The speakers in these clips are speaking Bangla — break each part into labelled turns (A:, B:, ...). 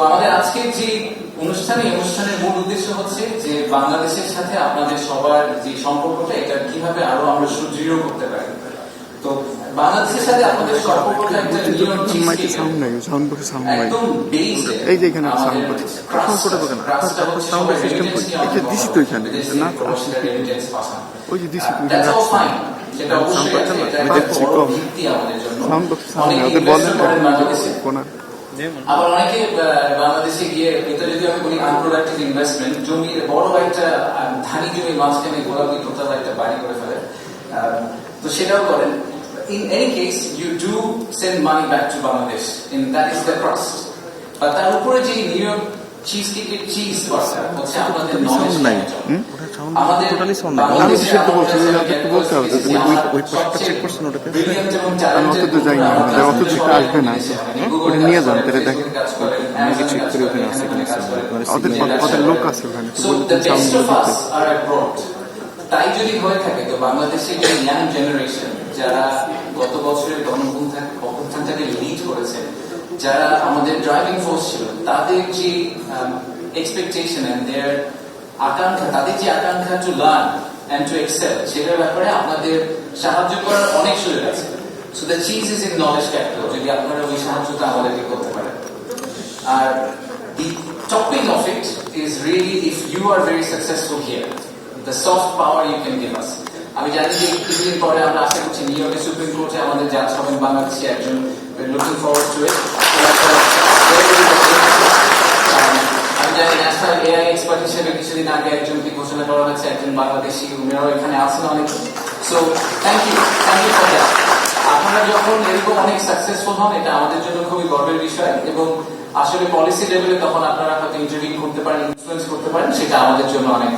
A: আমাদের আজকের যে অনুষ্ঠানে অনুষ্ঠানের মূল উদ্দেশ্য হচ্ছে যে বাংলাদেশের সাথে আপনাদের সবার যে সম্পর্কটা এটা কীভাবে আরও আমরা সুদৃঢ় করতে পারি। তো বাংলাদেশের সাথে আপনাদের সম্পর্কটা একটা নিয়ম
B: সাউন্ড নাই সাউন্ড সাউন্ড নাই এই যে এখানে করে তারপর করি। দিছি তো। না। ওই যে দিছি তুমি না? সাউন্ড বক্সে সাউন্ড ওদের বলেন কোনা
A: আবার অনেকে বাংলাদেশে গিয়ে এটা যদি আমি বলি আনপ্রোডাক্টিভ ইনভেস্টমেন্ট জমি, বড় একটা ধানি জমি মাঝখানে গোলাপি টোটাল একটা বাড়ি করে ফেলে। তো সেটাও করেন। In any case you do send money to Bangladesh in that is the trust বা তার উপরে যে নিউ চিজ কেকের চিজ হচ্ছে আমাদের নলেজ
B: নাই।
A: আমাদের
B: টোটালি সাউন্ড নাই। আমি তো সেটা বলছি যে আপনাকে বলতে হবে? যে ওই ওই- ওই চেক করছেন ওটাকে আমি অত দূর যাই না আমাদের অত দূরটা আসবে না। ওটা নিয়ে যান তাহলে দেখেন।
C: আমি কি চেক করে। ওখানে আছে কিনা
B: ওদের ওদের লোক আছে ওখানে তো বলতে সাউন্ড.
A: তাই যদি হয়ে থাকে তো বাংলাদেশের যে ইয়াং জেনারেশন যারা গত বছরের গণঅভ্যুত্থান অভ্যুত্থানটাকে লিড করেছে যারা আমাদের ড্রাইভিং ফোর্স ছিল তাদের যে এক্সপেকটেশন এন্ড দেয়ার আকাঙ্ক্ষা তাদের যে আকাঙ্ক্ষা to learn and to excel সেটার ব্যাপারে আপনাদের সাহায্য করার অনেক সুযোগ আছে সো দ্য চিজ ইজ ইন নলেজ ক্যাপিটাল যদি আপনারা ওই সাহায্যটা আমাদেরকে করতে পারেন আর the topping of it is really if you are very successful here, the soft power you can give us. আমি জানি যে কিছুদিন পরে আমরা আশা করছি নিউ ইয়র্কের সুপ্রিম কোর্টে আমাদের জাজ হবেন বাংলাদেশি একজন লুকিং ফরওয়ার্ড টু ইট আমি জানি ন্যাশনাল এআই এক্সপার্ট হিসেবে কিছুদিন আগে একজনকে ঘোষণা করা হয়েছে, একজন বাংলাদেশি এখানে অনেক। So thank you thank you for আপনারা যখন এরকম অনেক সাকসেসফুল হন, এটা আমাদের জন্য খুবই গর্বের বিষয় এবং আসলে পলিসি লেভেলে তখন আপনারা হয়তো ইন্টারভিউ করতে পারেন ইনফ্লুয়েন্স করতে পারেন, সেটা আমাদের জন্য অনেক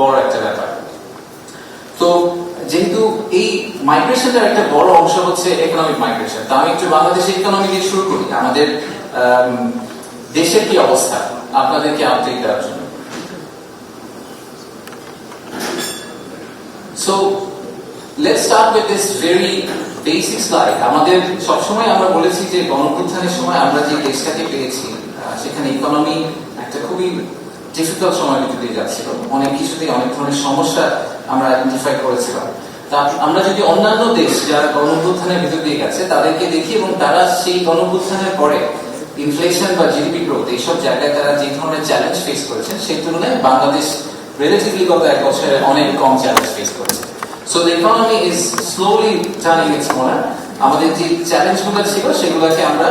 A: বড় একটা ব্যাপার। তো যেহেতু এই মাইগ্রেশনটার একটা বড় অংশ হচ্ছে ইকোনমিক মাইগ্রেশন আমি একটু বাংলাদেশের ইকোনমি দিয়ে শুরু করি। আমাদের দেশের কি অবস্থা? আপনাদেরকে আপডেট দেওয়ার জন্য। So let's start with this very basic slide আমাদের সবসময় আমরা বলেছি যে গণপ্রত্থানের সময় আমরা যে দেশটাকে পেয়েছি সেখানে ইকোনমি একটা খুবই ডিফিকাল্ট সময় ভিতর যাচ্ছিল। অনেক কিছুতেই অনেক ধরনের সমস্যা আমরা আইডেন্টিফাই করেছিলাম। আমরা যদি অন্যান্য দেশ যারা গণপ্রত্থানের ভিতর দিয়ে গেছে, তাদেরকে দেখি এবং তারা সেই গণপ্রত্থানের পরে ইনফ্লেশন বা জিডিপি গ্রোথ এইসব জায়গায় তারা যে ধরনের চ্যালেঞ্জ ফেস করেছেন, সেই তুলনায় বাংলাদেশ রিলেটিভলি গত এক বছরে অনেক কম চ্যালেঞ্জ ফেস করেছে। So the economy is slowly turning its corner আমাদের যে চ্যালেঞ্জগুলো ছিল, সেগুলোকে আমরা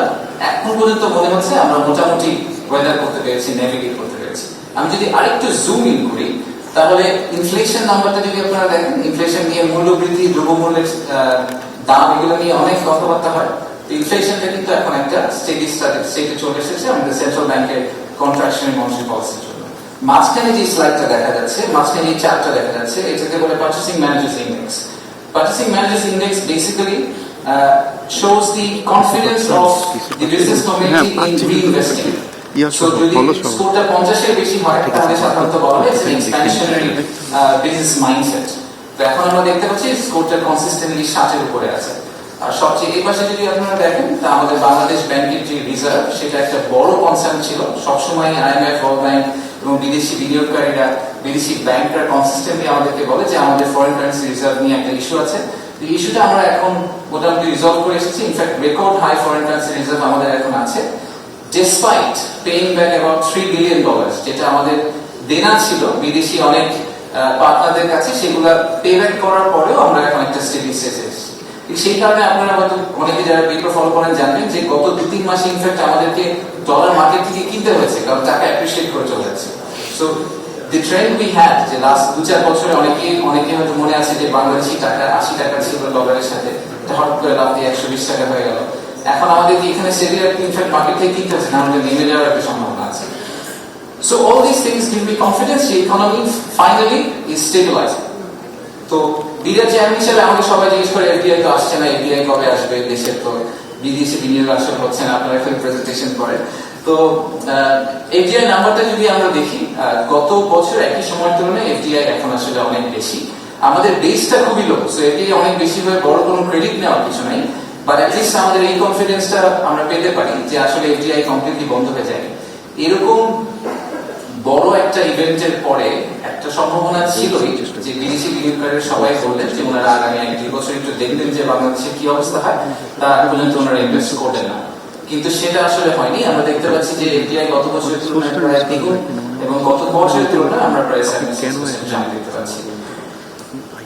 A: এখন পর্যন্ত মনে হচ্ছে আমরা মোটামুটি ওয়েদার করতে পেরেছি নেভিগেট করতে পেরেছি। আমি যদি আরেকটু জুম ইন করি তাহলে ইনফ্লেশন নাম্বারটা যদি আপনারা দেখেন ইনফ্লেশন নিয়ে মূল্যবৃদ্ধি দ্রব্যমূল্যের দাম এগুলো নিয়ে অনেক কথাবার্তা হয়। তো ইনফ্লেশনটা কিন্তু এখন একটা স্টেডি স্টেটে চলে এসেছে আমাদের সেন্ট্রাল ব্যাংকের কন্ট্রাকশনের মনিটারি পলিসির জন্য। মাঝখানে যে স্লাইডটা দেখা যাচ্ছে মাঝখানে যে চার্টটা দেখা যাচ্ছে এটাকে বলে purchasing managers index purchasing managers index basically shows the confidence of the business community in reinvesting.
B: Yeah
A: So যদি স্কোরটা পঞ্চাশের বেশি হয় তাহলে সাধারণত বলা হয় এক্সপ্যানশনারি বিজনেস মাইন্ডসেট তো এখন আমরা দেখতে পাচ্ছি স্কোরটা কনসিস্টেন্টলি ষাটের উপরে আছে। আর সবচেয়ে এই পাশে যদি আপনারা দেখেন, তা আমাদের বাংলাদেশ ব্যাংকের যে রিজার্ভ সেটা একটা বড় কনসার্ন ছিল। সবসময় আইএমএফ ওয়ার্ল্ড ব্যাংক এবং বিদেশি বিনিয়োগকারীরা, বিদেশি ব্যাংকরা কনসিস্টেন্টলি আমাদেরকে বলে যে আমাদের ফরেন কারেন্সি রিজার্ভ নিয়ে একটা ইস্যু আছে। এই ইস্যুটা আমরা এখন মোটামুটি রিজলভ করে এসেছি। In fact record high foreign currency reserve আমাদের এখন আছে। Despite paying back about three billion dollar যেটা আমাদের দেনা ছিল, বিদেশি অনেক পার্টনারদের কাছে, সেগুলা পে ব্যাক করার পরেও আমরা এখন একটা স্টেডি স্টেজে এসেছি। সেই কারণে আপনারা হয়তো অনেকে যারা পেপার ফলো করেন জানবেন যে গত দু তিন মাসে ইনফ্যাক্ট আমাদেরকে ডলার মার্কেট থেকে কিনতে হয়েছে, কারণ টাকা অ্যাপ্রিসিয়েট করে চলে যাচ্ছে। So the trend we had যে লাস্ট দু, চার বছরে অনেকে অনেকে হয়তো মনে আছে যে বাংলাদেশি টাকা, আশি টাকা ছিল ডলারের সাথে হঠাৎ করে লাভ দিয়ে একশো বিশ টাকা হয়ে গেল। এখন আমাদেরকে এখানে সেরিয়ার ইনফ্যাক্ট মার্কেট থেকে কিনতে হচ্ছে, না আমাদের নেমে যাওয়ার একটা সম্ভাবনা আছে। So all these things give me confidence, the economy finally is stabilizing. তো বিরাট চেয়ারম্যান হিসেবে আমাকে সবাই জিজ্ঞেস করে এফডিআই তো আসছে না এফডিআই কবে আসবে? দেশের তো বিদেশি বিনিয়োগ আসলে হচ্ছে না। আপনারা এখন প্রেজেন্টেশন করে তো এফডিআই নাম্বারটা যদি আমরা দেখি গত বছর একই সময়ের তুলনায় এফডিআই এখন আসলে অনেক বেশি। আমাদের বেসটা খুবই লো সো এফডিআই অনেক বেশি হয়ে বড় কোনো ক্রেডিট নেওয়ার কিছু নাই। বাট অ্যাটলিস্ট আমাদের এই কনফিডেন্সটা আমরা পেতে পারি যে আসলে এফডিআই কমপ্লিটলি বন্ধ হয়ে যায় এরকম বড় একটা ইভেন্টের পরে একটা সম্ভাবনা ছিলই যে বিদেশি বিনিয়োগকারীরা সবাই বললেন যে ওনারা আগামী এক দুই বছর একটু দেখবেন যে বাংলাদেশে কি অবস্থা হয়। তা পর্যন্ত ওনারা ইনভেস্ট করবেন না। কিন্তু সেটা আসলে হয়নি। আমরা দেখতে পাচ্ছি যে এফডিআই গত বছরের তুলনায় প্রায় দ্বিগুণ এবং গত বছরের তুলনায় আমরা প্রায় সেভেন জাম দেখতে পাচ্ছি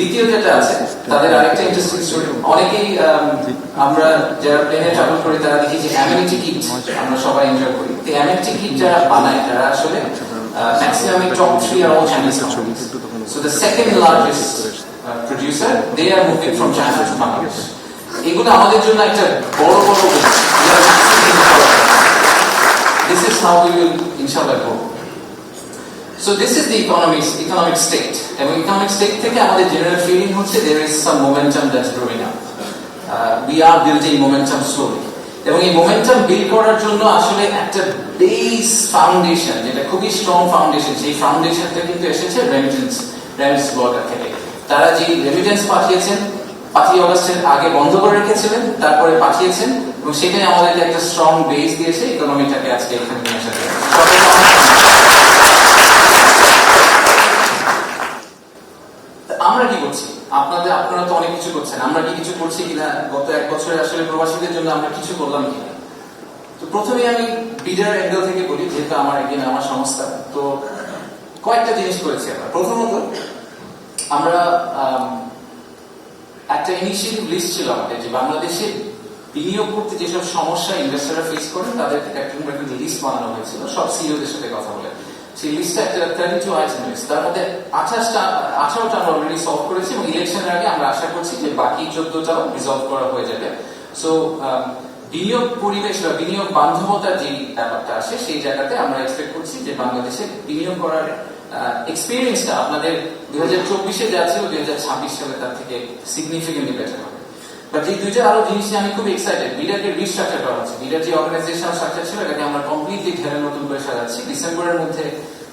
A: দ্বিতীয় যেটা আছে, তাদের আরেকটা ইন্টারেস্টিং স্টোরি অনেকেই আমরা যারা প্লেনে ট্রাভেল করি, তারা দেখি যে অ্যামিনিটি কিট আমরা সবাই এনজয় করি। তো অ্যামিনিটি কিট যারা বানায় তারা আসলে maximum top three are all Chinese companies so the second largest producer they are moving from China to Bangladesh এগুলো আমাদের জন্য একটা বড় বড় this is how we will ইনশাআল্লাহ So this is the economic economic state. এবং economic state থেকে আমাদের general feeling হচ্ছে there is some momentum that's growing up. Uh, we are building momentum slowly. এবং এই momentum build করার জন্য আসলে একটা বেস ফাউন্ডেশন যেটা খুবই স্ট্রং ফাউন্ডেশন সেই ফাউন্ডেশনটা কিন্তু এসেছে রেমিটেন্স রেমিটেন্স ব্লকার থেকে তারা যে রেমিটেন্স পাঠিয়েছেন পাঁচই অগস্টের আগে বন্ধ করে রেখেছিলেন তারপরে পাঠিয়েছেন এবং সেটাই আমাদেরকে একটা স্ট্রং বেস দিয়েছে ইকোনমিটাকে আজকে এখানে নিয়ে আসার জন্য। সবাইকে অনেক তা আমরা কি করছি আপনাদের আপনারা তো অনেক কিছু করছেন। আমরা কি কিছু করছি কিনা? গত এক বছরে আসলে প্রবাসীদের জন্য আমরা কিছু করলাম কিনা? তো প্রথমে আমি বিডার অ্যাঙ্গেল থেকে বলি যেহেতু আমার একদিন আমার সংস্থা তো কয়েকটা জিনিস করেছি আমরা। প্রথমত আমরা আম, একটা ইনিশিয়েটিভ লিস্ট ছিল আমাদের যে বাংলাদেশে বিনিয়োগ করতে যেসব সমস্যা ইনভেস্টররা ফেস করেন তাদের একটা লিস্ট বানানো হয়েছিল। সব সিইওদের সাথে কথা বলে। সেই লিস্টটা থার্টি টু তার মধ্যে আঠাশটা, আঠারোটা আমরা অলরেডি সলভ করেছি এবং ইলেকশনের আগে আমরা আশা করছি যে বাকি চোদ্দটাও রিজলভ করা হয়ে যাবে। সো বিনিয়োগ পরিবেশ বা বিনিয়োগ বান্ধবতার যে ব্যাপারটা আসে, সেই জায়গাতে আমরা এক্সপেক্ট করছি যে বাংলাদেশে বিনিয়োগ করার এক্সপিরিয়েন্সটা আপনাদের দুই হাজার চব্বিশে যা ছিল দুই হাজার ছাব্বিশ সালে তার থেকে সিগনিফিকেন্টলি বেটার হবে। বাট এই দুইটা আরও জিনিস নিয়ে আমি খুব এক্সাইটেড বিডারকে রিস্ট্রাকচার করা হচ্ছে বিডার যে অর্গানাইজেশন স্ট্রাকচার ছিল এটাকে আমরা কমপ্লিটলি ঢেলে নতুন করে সাজাচ্ছি ডিসেম্বরের মধ্যে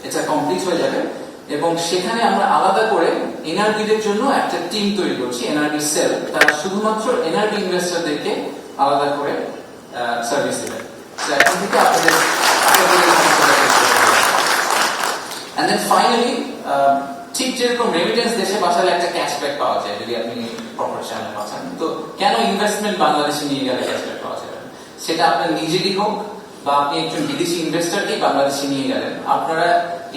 A: এটা কমপ্লিট হয়ে যাবে এবং সেখানে আমরা আলাদা করে এনআরবিদের জন্য একটা টিম তৈরি করছি এনআরবি সেল তারা শুধুমাত্র এনআরবি ইনভেস্টরদেরকে আলাদা করে সার্ভিস দেবে এখন থেকে আপনাদের আপনাদের ঠিক যেরকম রেমিটেন্স দেশে পাঠালে একটা ক্যাশব্যাক পাওয়া যায়, যদি আপনি প্রপার চ্যানেল পাঠান, তো কেন ইনভেস্টমেন্ট বাংলাদেশে নিয়ে গেলে ক্যাশব্যাক পাওয়া যাবে সেটা আপনার নিজেরই হোক, বা আপনি একজন বিদেশি ইনভেস্টরকে বাংলাদেশে নিয়ে গেলেন, আপনারা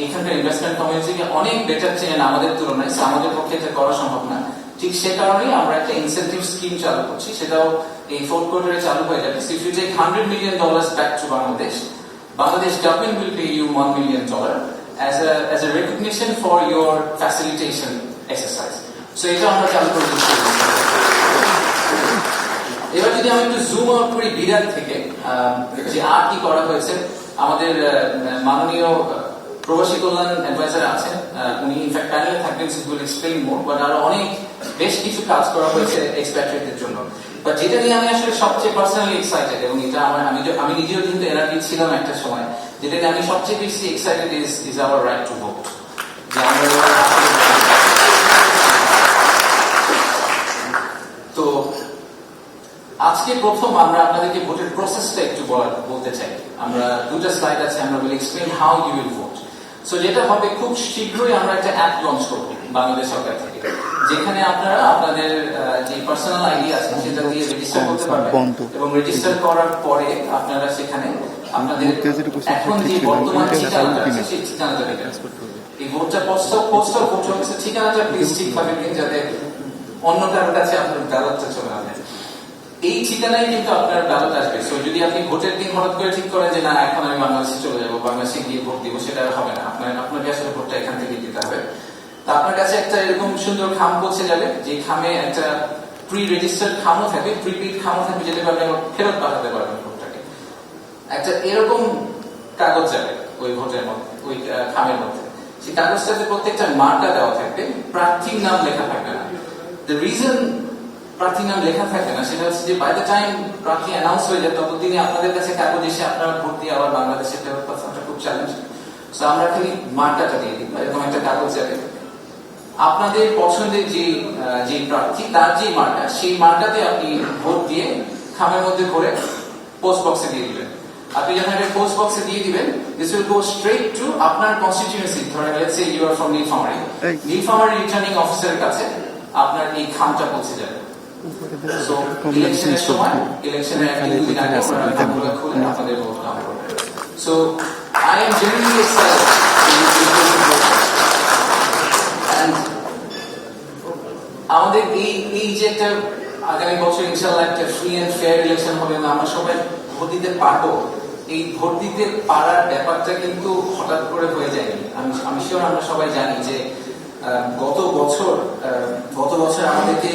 A: এখানকার ইনভেস্টমেন্ট কমিউনিটিকে অনেক বেটার চেনেন আমাদের তুলনায় আমাদের পক্ষে এটা করা সম্ভব না। ঠিক সে কারণেই আমরা একটা ইনসেন্টিভ স্কিম চালু করছি, সেটাও এই ফোর্থ কোয়ার্টারে চালু হয়ে যাবে। If you take hundred million dollar back to Bangladesh Bangladesh government will pay you one million dollar as a as a recognition for your facilitation exercise. So এটা আমরা চালু করে দিচ্ছি। এবার যদি আমি একটু জুম আউট করি বিরাট থেকে যে আর কি করা হয়েছে, আমাদের মাননীয় প্রবাসী কল্যাণ অ্যাডভাইজার আছেন উনি ইনফ্যাক্ট প্যানেলে থাকবেন উইল এক্সপ্লেইন মোর বাট আরও অনেক, বেশ কিছু কাজ করা হয়েছে এক্সপ্যাট্রিয়েটদের জন্য বাট যেটা নিয়ে আমি আসলে সবচেয়ে পার্সোনালি এক্সাইটেড এবং এটা আমার, আমি আমি নিজেও কিন্তু এনআরপি ছিলাম একটা সময় যেটা আমি সবচেয়ে বেশি excited is is our right to vote তো আজকে প্রথম আমরা আপনাদেরকে ভোটের প্রসেসটা একটু বলার বলতে চাই। আমরা দুটো স্লাইড আছে আমরা will explain how you will vote so যেটা হবে খুব শীঘ্রই আমরা একটা অ্যাপ লঞ্চ করব বাংলাদেশ সরকার থেকে যেখানে আপনারা আপনাদের যে পার্সোনাল আইডি আছে সেটা দিয়ে রেজিস্টার করতে পারবেন। এবং রেজিস্টার করার পরে আপনারা সেখানে
B: উপর
A: এখন যে বর্তমান
B: ওইটা
A: ঠিকানাটা আছে সেই ঠিকানাটা এই ভোটটা পোস্ট পোস্ট ভোট হচ্ছে ঠিকানাটা প্লিজ ঠিকভাবে দিন যাতে অন্য কারোর কাছে আপনার ব্যালটটা চলে যায়। এই ঠিকানায় কিন্তু আপনার ব্যালট আসবে। সো যদি আপনি ভোটের দিন হঠাৎ করে ঠিক করেন যে না এখন আমি বাংলাদেশে চলে যাব বাংলাদেশে গিয়ে ভোট দিব সেটা হবে না। আপনার আপনাকে আসলে ভোটটা এখান থেকে দিতে হবে। তা আপনার কাছে একটা এরকম সুন্দর খাম পৌঁছে যাবে যে খামে একটা প্রি রেজিস্টার্ড খামও থাকবে প্রিপিড খামও থাকবে যেটা আপনি ফেরত পাঠাতে পারবেন। একটা এরকম কাগজ যাবে ওই ভোটের মধ্যে, ওই খামের মধ্যে। সেই কাগজটাতে প্রত্যেকটা মার্কা দেওয়া থাকবে, প্রার্থীর নাম লেখা থাকবে না। দ্য রিজন প্রার্থীর নাম লেখা থাকে না, সেটা হচ্ছে যে বাই দ্য টাইম প্রার্থী অ্যানাউন্স হয়ে যায়, ততদিনে আপনাদের কাছে কাগজ এসে আপনারা দিয়ে আবার বাংলাদেশে ফেরত পাঠানোটা খুব চ্যালেঞ্জ তো আমরা খালি মার্কাটা দিয়ে দিই, এরকম একটা কাগজ যাবে আপনাদের পছন্দের যে যে প্রার্থী, তার যে মার্কা, সেই মার্কাতে আপনি ভোট দিয়ে খামের মধ্যে ভরে পোস্ট বক্সে দিয়ে দিবেন। আপনি যখন এটা পোস্ট বক্সে দিয়ে দিবেন this will go straight to আপনার কনস্টিটিউয়েন্সি ধরেন let's say you are from
B: Nilphamari.
A: Nilphamari returning অফিসারের কাছে আপনার এই খামটা পৌঁছে যাবে। সো ইলেকশনের সময় ইলেকশনের এক দিন দুদিন আগে আপনারা খামগুলো খুলে আপনাদের ভোট কাউন্ট করবেন so I am genuinely excited আমাদের এই এই যে একটা আগামী বছর ইনশাল্লাহ একটা ফ্রি এন্ড ফেয়ার ইলেকশন হবে এবং আমরা সবাই ভোট দিতে পারব। এই ভোট দিতে পারার ব্যাপারটা কিন্তু হঠাৎ করে হয়ে যায়নি। আমি আমি শিওর আমরা সবাই জানি যে গত বছর গত বছর আমাদেরকে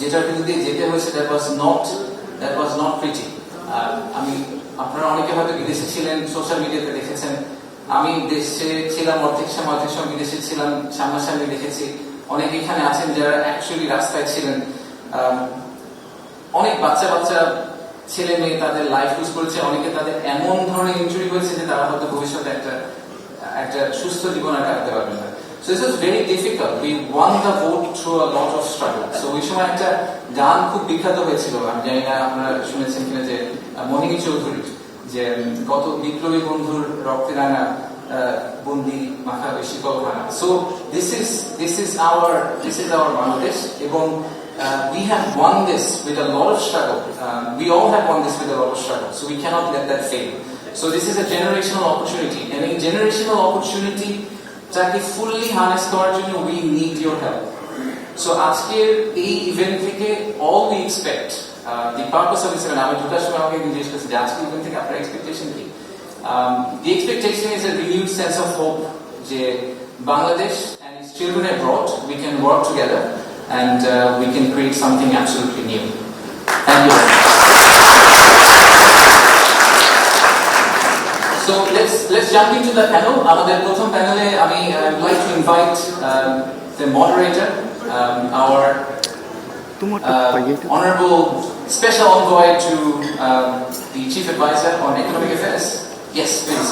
A: যেটার বিরুদ্ধে যেতে হয়েছে that was not that was not pretty আমি আপনারা অনেকে হয়তো বিদেশে ছিলেন সোশ্যাল মিডিয়াতে দেখেছেন। আমি দেশে ছিলাম, অর্ধেক সময় অর্ধেক সময় বিদেশে ছিলাম, সামনাসামনি দেখেছি। অনেকে এখানে আছেন যারা অ্যাকচুয়ালি রাস্তায় ছিলেন। অনেক বাচ্চা বাচ্চা ছেলে মেয়ে তাদের লাইফ লুজ করেছে, অনেকে তাদের এমন ধরনের ইনজুরি হয়েছে যে তারা হয়তো ভবিষ্যতে একটা একটা সুস্থ জীবন আর কাটাতে পারবে না। So this is very difficult we won the vote through a lot of struggle so ওই সময় একটা গান খুব বিখ্যাত হয়েছিল, আমি জানি না আপনারা শুনেছেন কিনা যে মনিনী চৌধুরীর যে গত বিপ্লবী বন্ধুর রক্তে রাঙা বন্দি মাখা বেশি কলখানা so this is this is our this is our Bangladesh এবং uh, we have won this with a lot of struggle. Um, we all have won this with a lot of struggle, so we cannot let that fail. So this is a generational opportunity, and in generational opportunity, যাকে fully harness করার জন্য we need your help. So আজকের এই ইভেন্ট থেকে all we expect, uh, the purpose of this event, আমি ঢোকার সময় আমাকে জিজ্ঞেস করছি যে আজকের ইভেন্ট থেকে আপনার এক্সপেকটেশন কি Um, the expectation is a renewed sense of hope যে Bangladesh and its children abroad, we can work together and uh, we can create something absolutely new. Thank you. very much. So let's let's jump into the panel. আমাদের প্রথম প্যানেলে আমি uh, would like to invite um, the moderator, um, our
B: তোমারটা
A: uh,
B: পাইয়ে এটা
A: honorable special envoy to um, the chief advisor on economic affairs. Yes, please.